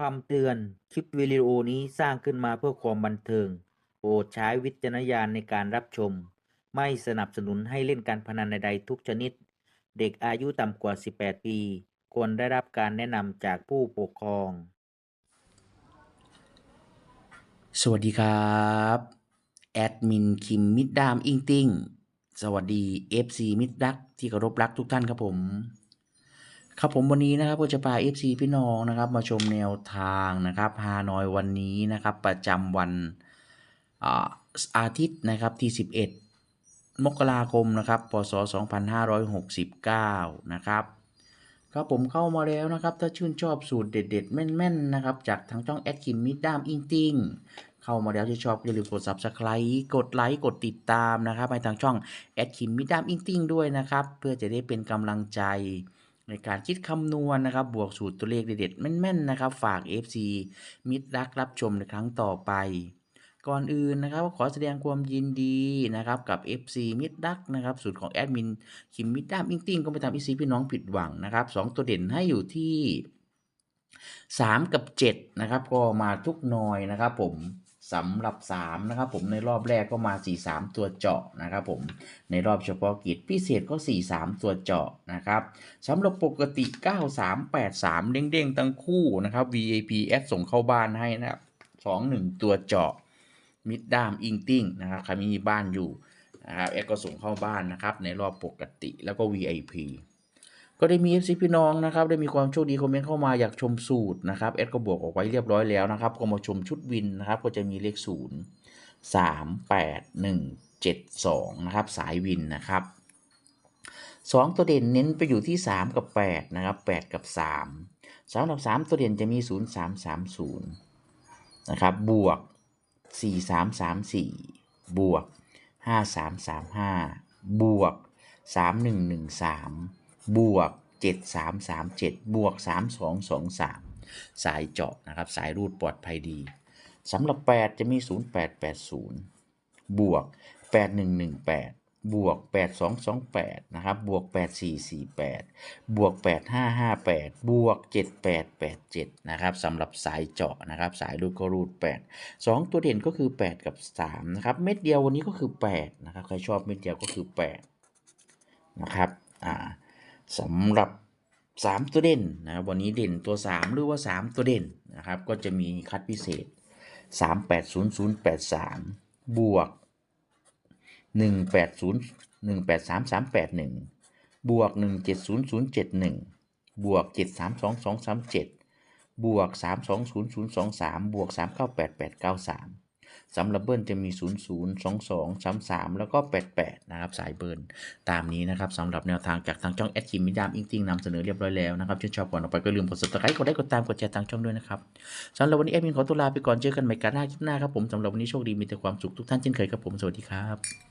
คำเตือน คลิปวิดีโอนี้สร้างขึ้นมาเพื่อความบันเทิง โปรดใช้วิจารณญาณในการรับชม ไม่สนับสนุนให้เล่นการพนันใดๆทุกชนิด เด็กอายุต่ำกว่า 18 ปี ควรได้รับการแนะนำจากผู้ปกครอง สวัสดีครับ แอดมินคิมมิดดามอิงติ้งสวัสดี FC มิดรักที่เคารพรักทุกท่านครับผม ครับผมวันนี้นะครับก็จะพา FC พี่น้องนะครับ มาชมแนวทางนะครับฮานอยวันนี้นะครับ ประจำวันอาทิตย์นะครับที่ 11 มกราคมนะครับพศ 2569 นะครับครับผมเข้ามาแล้วนะครับ ถ้าชื่นชอบสูตรเด็ด ๆ แม่น ๆ นะครับ จากทางช่องแอดคิมมิดดามอิงติงเข้ามาแล้วที่ชอบอย่าลืมกด subscribe กดไลค์กดติดตามนะครับให้ทางช่องแอดคิมมิดดามอิงติงด้วยนะครับ เพื่อจะได้เป็นกำลังใจ ในการคิดคำนวณนะครับ บวกสูตรตัวเลขเด็ดๆแม่นๆนะครับ ฝาก FC มิตรรักรับชมในครั้งต่อไป ก่อนอื่นนะครับขอแสดงความยินดีนะครับกับ FC มิตรรักนะครับสูตรของแอดมินคิมมิดดามอิงติ้งก็ไปทำ FC พี่น้องผิดหวังนะครับสองตัวเด่นให้อยู่ที่ 3 กับ 7 นะครับ ก็มาทุกหน่อยนะครับผม สำหรับ 3 นะครับผมในรอบแรกก็มา 4 3 ตัวเจาะนะครับผมในรอบเฉพาะกิจพิเศษก็ 4 3 ตัวเจาะนะครับสำหรับปกติ 9 3 8 3 เด้งๆ ทั้งคู่นะครับ VIP แอดส่งเข้าบ้านให้นะครับ2 1 ตัวเจาะมิดดามอิงติ้งนะครับใครมีบ้านอยู่นะครับแอดก็ส่งเข้าบ้านนะครับในรอบปกติแล้วก็ VIP ก็ได้มี FC พี่น้องนะครับได้มีความโชคดีคอมเมนต์เข้ามาอยากชมสูตรนะครับแอดก็บวกออกไว้เรียบร้อยแล้วนะครับก็มาชมชุดวินนะครับก็จะมีเลข 0 3 8 1 7 2นะครับสายวินนะครับ2 ตัวเด่นเน้นไปอยู่ที่ 3 กับ 8 นะครับ 8 กับ3สำหรับ 3 ตัวเด่นจะมี 0 3 3 0นะครับบวก 4 3 3 4 บวก 5 3 3 5 บวก 3 1 1 3 บวก 7 3 3 7 บวก 3 2 2 3 สายเจาะนะครับ สายรูดปลอดภัยดีสำหรับ 8 จะมี 0 8 8 0 บวก 8 1 1 8 บวก 8 2 2 8 นะครับ บวก 8 4 4 8 บวก 8 5 5 8 บวก 7 8 8 7 นะครับสำหรับสายเจาะนะครับ สายรูดก็รูด 8 2 ตัวเด่นก็คือ 8 กับ 3 นะครับ เม็ดเดียววันนี้ก็คือ 8 นะครับ ใครชอบเม็ดเดียวก็คือ 8 นะครับ อ่า สำหรับ 3 ตัวเด่นนะครับวันนี้เด่นตัว 3 หรือว่า 3 ตัวเด่นนะครับ ก็จะมีคัดพิเศษ 380083 บวก 180 183381 บวก 170071 บวก 732237 บวก 320023 บวก 398893 สำหรับเบิร์นจะมี 0 0 2 2 3 3 แล้วก็ 88 นะครับ สายเบิร์นตามนี้นะครับสำหรับแนวทางจากทางช่องแอดทีมมิดามอิงติงนำเสนอเรียบร้อยแล้วนะครับชื่นชอบก่อนออกไปก็ลืมกด subscribe กดไลค์กดตามกดแชร์ทางช่องด้วยนะครับสำหรับวันนี้แอดมินขอตัวลาไปก่อนเจอกันใหม่กันหน้าคลิปหน้าครับผมสำหรับวันนี้โชคดีมีแต่ความสุขทุกท่านเช่นเคยครับผมสวัสดีครับ